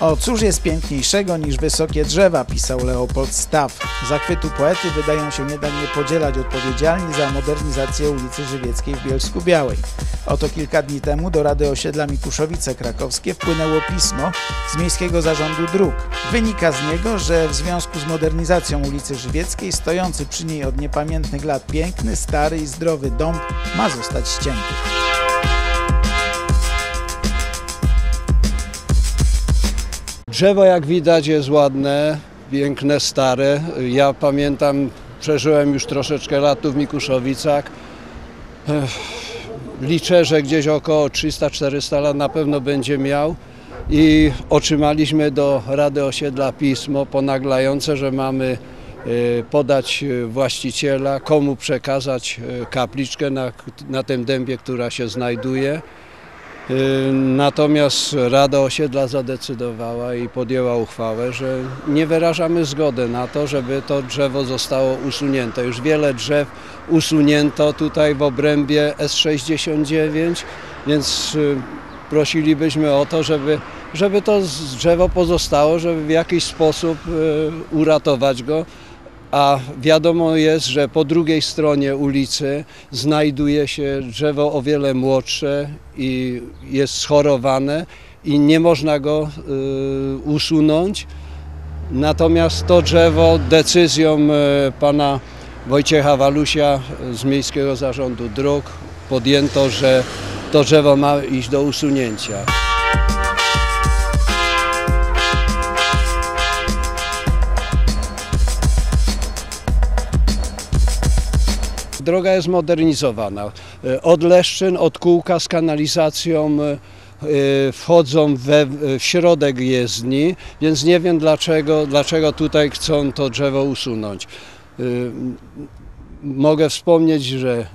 O cóż jest piękniejszego niż wysokie drzewa, pisał Leopold Staff. Zachwytu poety wydają się nie podzielać odpowiedzialni za modernizację ulicy Żywieckiej w Bielsku Białej. Oto kilka dni temu do Rady Osiedla Mikuszowice Krakowskie wpłynęło pismo z Miejskiego Zarządu Dróg. Wynika z niego, że w związku z modernizacją ulicy Żywieckiej stojący przy niej od niepamiętnych lat piękny, stary i zdrowy dąb ma zostać ścięty. Drzewo jak widać jest ładne, piękne, stare. Ja pamiętam, przeżyłem już troszeczkę lat tu w Mikuszowicach. Liczę, że gdzieś około 300-400 lat na pewno będzie miał i otrzymaliśmy do Rady Osiedla pismo ponaglające, że mamy e, podać właściciela, komu przekazać e, kapliczkę na, na tym dębie, która się znajduje. Y, Natomiast Rada Osiedla zadecydowała i podjęła uchwałę, że nie wyrażamy zgody na to, żeby to drzewo zostało usunięte. Już wiele drzew usunięto tutaj w obrębie S69, więc y, prosilibyśmy o to, żeby, żeby to drzewo pozostało, żeby w jakiś sposób y, uratować go. A wiadomo jest, że po drugiej stronie ulicy znajduje się drzewo o wiele młodsze i jest schorowane i nie można go y, usunąć. Natomiast to drzewo decyzją y, pana Wojciecha Walusia z Miejskiego Zarządu Dróg podjęto, że to drzewo ma iść do usunięcia. Droga jest modernizowana. E, Od Leszczyn, od kółka z kanalizacją e, e, wchodzą we, w środek jezdni, więc nie wiem dlaczego, dlaczego tutaj chcą to drzewo usunąć. Mogę wspomnieć, że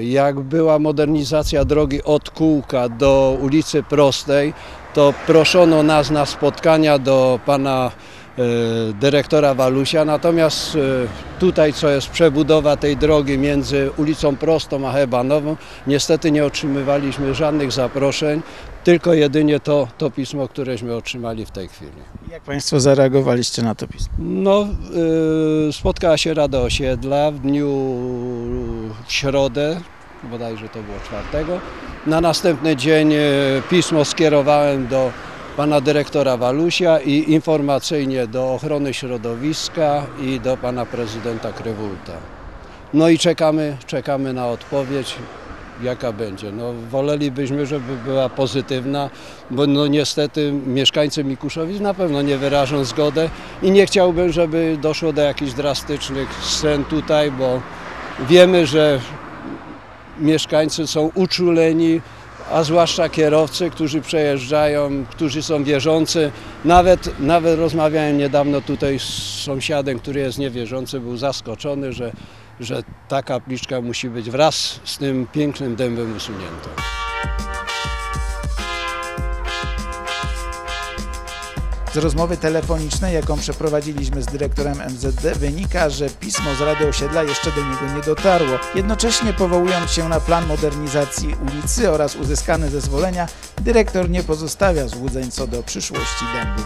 jak była modernizacja drogi od kółka do ulicy Prostej, to proszono nas na spotkania do pana dyrektora Walusia, natomiast e, tutaj, co jest przebudowa tej drogi między ulicą Prostą a Hebanową, niestety nie otrzymywaliśmy żadnych zaproszeń, tylko jedynie to, to pismo, któreśmy otrzymali w tej chwili. Jak Państwo zareagowaliście na to pismo? No, y, spotkała się Rada Osiedla w dniu w środę, bodajże to było czwartego. Na następny dzień pismo skierowałem do pana dyrektora Walusia i informacyjnie do ochrony środowiska i do pana prezydenta Krywulta. No i czekamy, czekamy na odpowiedź, jaka będzie. No, wolelibyśmy, żeby była pozytywna, bo no niestety mieszkańcy Mikuszowic na pewno nie wyrażą zgodę i nie chciałbym, żeby doszło do jakichś drastycznych scen tutaj, bo wiemy, że mieszkańcy są uczuleni, a zwłaszcza kierowcy, którzy przejeżdżają, którzy są wierzący. Nawet, nawet rozmawiałem niedawno tutaj z sąsiadem, który jest niewierzący, był zaskoczony, że, że ta kapliczka musi być wraz z tym pięknym dębem usunięta. Z rozmowy telefonicznej, jaką przeprowadziliśmy z dyrektorem MZD, wynika, że pismo z Rady Osiedla jeszcze do niego nie dotarło. Jednocześnie powołując się na plan modernizacji ulicy oraz uzyskane zezwolenia, dyrektor nie pozostawia złudzeń co do przyszłości dębu.